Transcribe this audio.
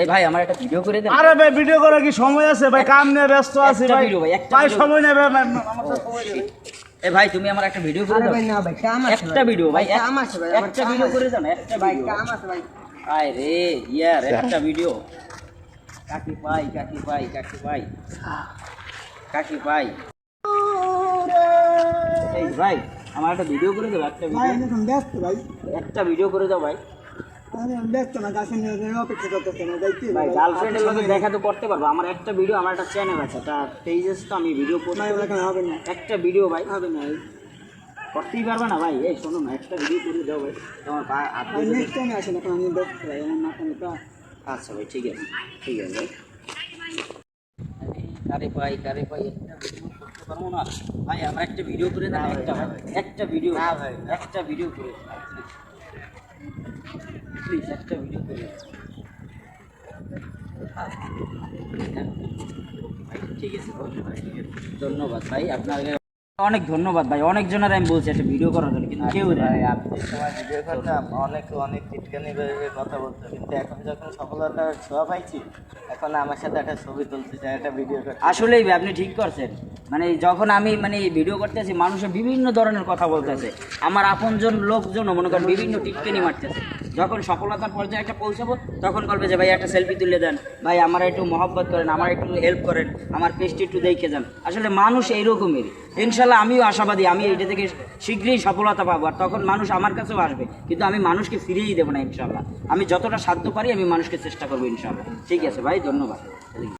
এই ভাই আমার একটা ভিডিও করে দেন। আরে ভাই ভিডিও করার কি সময় আছে? ভাই কাম নিয়ে ব্যস্ত আছি ভাই। সময় নেবে। এই ভাই তুমি আমার একটা ভিডিও করে আরে দাও। ভাই না ভাই কাম আছে একটা ভিডিও ভাই কাম আছে ভাই একটা ভিডিও করে দাও একটা ভাই কাম আছে ভাই। আয় রে ইয়ার একটা ভিডিও কাকি পাই কাকি পাই কাকি পাই। কাকি পাই। এই ভাই আমার একটা ভিডিও করে দাও একটা ভাই ভিডিও ব্যস্ত ভাই। একটা ভিডিও করে দাও ভাই। গার্লফ্রেন্ডের লোকে দেখা তো করতে পারব। আমার একটা ভিডিও আমার একটা চ্যানেল আছে তার পেজেস তো আমি ভিডিও পোস্ট ভাই হবে না। একটা ভিডিও ভাই। হবে না করতেই পারবে না ভাই এই শোনো না একটা ভিডিও করে দাও ভাই। তোমার পা হাত ভাই ধরে- নেক্সট টাইম আসেন এখন আমি ব্যস্ত ভাই আমার মাথা তো আচ্ছা ভাই ঠিক আছে ঠিক আছে ভাই। পাই কারে পাই একটা ভিডিও করতে পারব না। ভাই আমার একটা ভিডিও করে দেন একটা একটা ভিডিও না ভাই। একটা ভিডিও করে প্লিজ একটা ভিডিও করে ঠিক আছে ধন্যবাদ ভাই আপনাকে অনেক ধন্যবাদ ভাই অনেকজনের আমি বলছি একটা ভিডিও করার জন্য কিন্তু কেউ ভাই আপনি সময় ভিডিও করতাম অনেক অনেক টিটকানি কথা বলতো কিন্তু এখন যখন সফলতার ছোঁয়া পাইছি এখন আমার সাথে একটা ছবি তুলতে চাই একটা ভিডিও করতে আসলেই ভাই আপনি ঠিক করছেন। মানে যখন আমি মানে ভিডিও করতেছি মানুষের বিভিন্ন ধরনের কথা বলতেছে। আমার আপনজন লোকজনও মনে করেন বিভিন্ন টিটকেনি মারতেছে। যখন সফলতার পর্যায়ে একটা পৌঁছাবো, তখন বলবে যে, ভাই, একটা সেলফি তুলে দেন। ভাই, আমার একটু মহব্বত করেন, আমার একটু হেল্প করেন, আমার পেজটি একটু দেখে যান। আসলে মানুষ এইরকমেরই ইনশাল্লাহ আমিও আশাবাদী, আমি এটা থেকে শীঘ্রই সফলতা পাবো। আর তখন মানুষ আমার কাছেও আসবে, কিন্তু আমি মানুষকে ফিরিয়েই দেবো না ইনশাল্লাহ আমি যতটা সাধ্য পারি, আমি মানুষকে চেষ্টা করব ইনশাল্লাহ ঠিক আছে, ভাই, ধন্যবাদ।